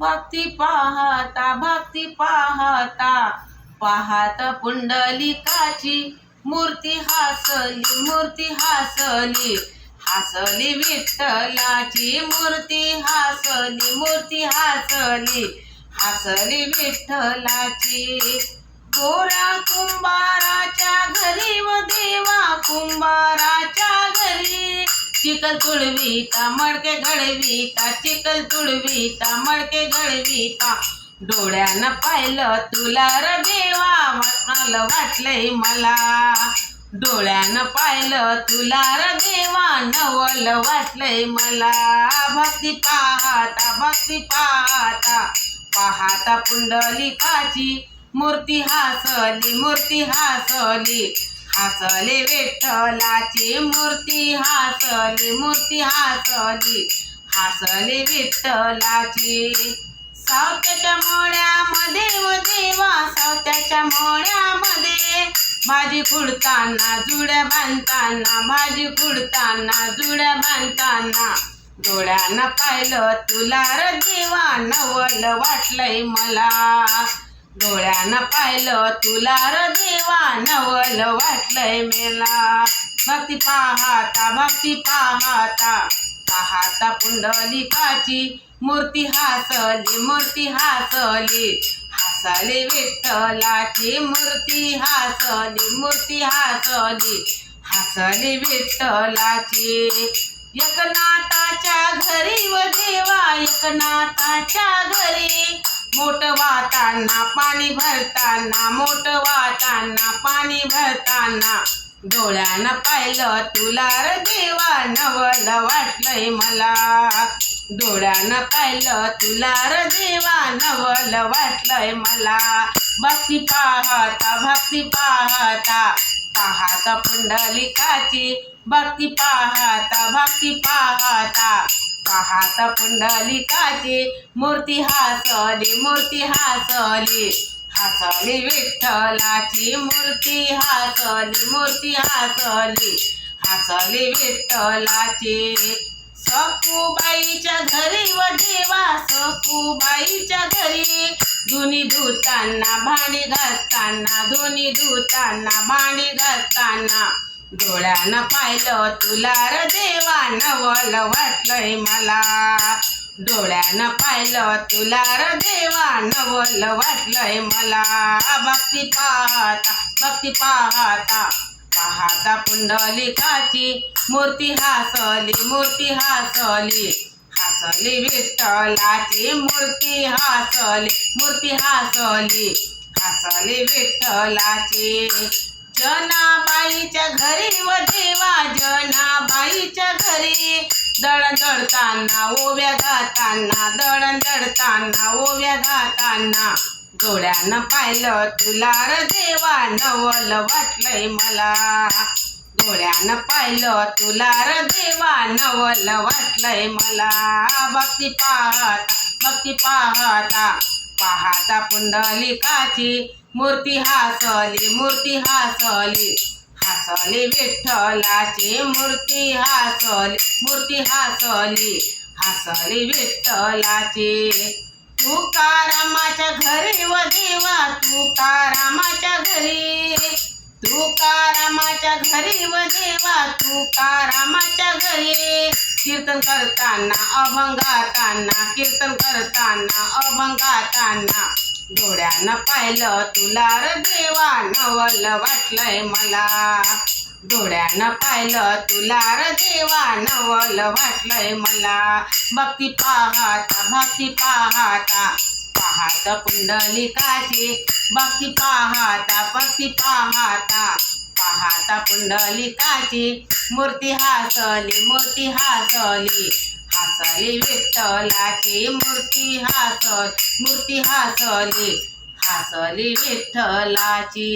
भक्ती पाहता भक्ती पाहता. पाहत पुंडलिकाची मूर्ती हसली मूर्ती हसली. हसली विठ्ठलाची मूर्ती हसली मूर्ती हसली. हसली विठ्ठलाची. गोरा कुंभाराच्या घरी व देवा कुंभाराच्या घरी. चिकल तुळवीता मडके घडवीता चिकल तुळवीता मडके घडवीता. डोळ्यानं पाहिलं तुला र देवा वाटलंय मला. डोळ्यानं पाहिलं तुला र देवा नवल वाटलंय मला. भक्ती पाहता भक्ती पाहता. पाहता पुंडलिकाची मूर्ती हासली मूर्ती हासली. हसले विठ्ठलाची मूर्ती हसली मूर्ती हसली हसली विठ्ठलाची. सावत्याच्या मोड्यामध्ये व देवा सावत्याच्या मोड्यामध्ये भाजी फुडताना जुड्या बांधताना भाजी फुडताना जुड्या बांधताना. डोळ्यानं पाहिलं तुला र देवा नवल वाटलंय मला. डोळ्यानं पाहिलं तुला र देवा नवल वाटलंय मेला. भक्ती पाहता भक्ती पाहता पाहता पुंडलिकाची मूर्ती हासली मूर्ती हासली. हासली विठ्ठलाची मूर्ती हासली मूर्ती हासली. हासली विठ्ठलाची. एकनाथाच्या घरी व देवा एकनाथाच्या घरी. मोठ वाहताना पाणी भरताना मोठ वाहताना पाणी भरताना. डोळ्यानं पाहिलं तुला र देवा नवल वाटलंय मला. डोळ्यानं पाहिलं तुला र देवा नवल वाटलंय मला. भक्ती पाहता भक्ती पाहता. पाहता पुंडलिकाची भक्ती पाहता भक्ती पाहता. पाहता पुंडलिकाची मूर्ती हसली मूर्ती हसली. हसली विठ्ठलाची मूर्ती हसली मूर्ती हसली. हसली विठ्ठलाची. सखूबाईच्या घरी व देवा सखूबाईच्या घरी. धुनी धुताना भांडी घासताना धुनी धुताना भांडी घासताना. डोळ्यानं पाहिलं तुला र देवा नवल वाटलंय मला. डोळ्यानं पाहिलं तुला र देवा नवल वाटलंय मला. भक्ती पाहता भक्ती पाहता. पाहता पुंडलिकाची मूर्ती हसली मूर्ती हसली. हसली विठ्ठलाची मूर्ती हसली मूर्ती हसली. हसली विठ्ठलाची. जनाबाईच्या घरी व देवा जनाबाईच्या घरी. दळण दळताना ओव्या घाताना दळण दळताना ओव्या घाताना डोळ्यानं पाहिलं तुला र देवा नवल वाटलंय मला. डोळ्यानं पाहिलं तुला र देवा नवल वाटलंय मला. भक्ती पाहता भक्ती पाहता. पाहता पुंडलिकाची मूर्ती हसली मूर्ती हसली. हसली विठ्ठलाची मूर्ती हसली मूर्ती हसली. हसली विठ्ठलाची. तुकारामाच्या घरी व देवा तुकारामाच्या घरी. तुकारामाच्या घरी व देवा तुकारामाच्या घरी. कीर्तन करताना अभंगाताना कीर्तन करताना अभंगाताना. डोळ्यानं पाहिलं तुला र देवा नवल वाटलंय मला. डोळ्यानं पाहिलं तुला र देवा नवल वाटलंय मला. भक्ती पाहता भक्ती पाहता पाहत पुंडलिकाची भक्ती पाहता भक्ती पाहता पाहता पुंडलिकाची मूर्ती हासली मूर्ती हासली. हसली विठ्ठलाची मूर्ती हसली मूर्ती हासली हासली विठ्ठलाची.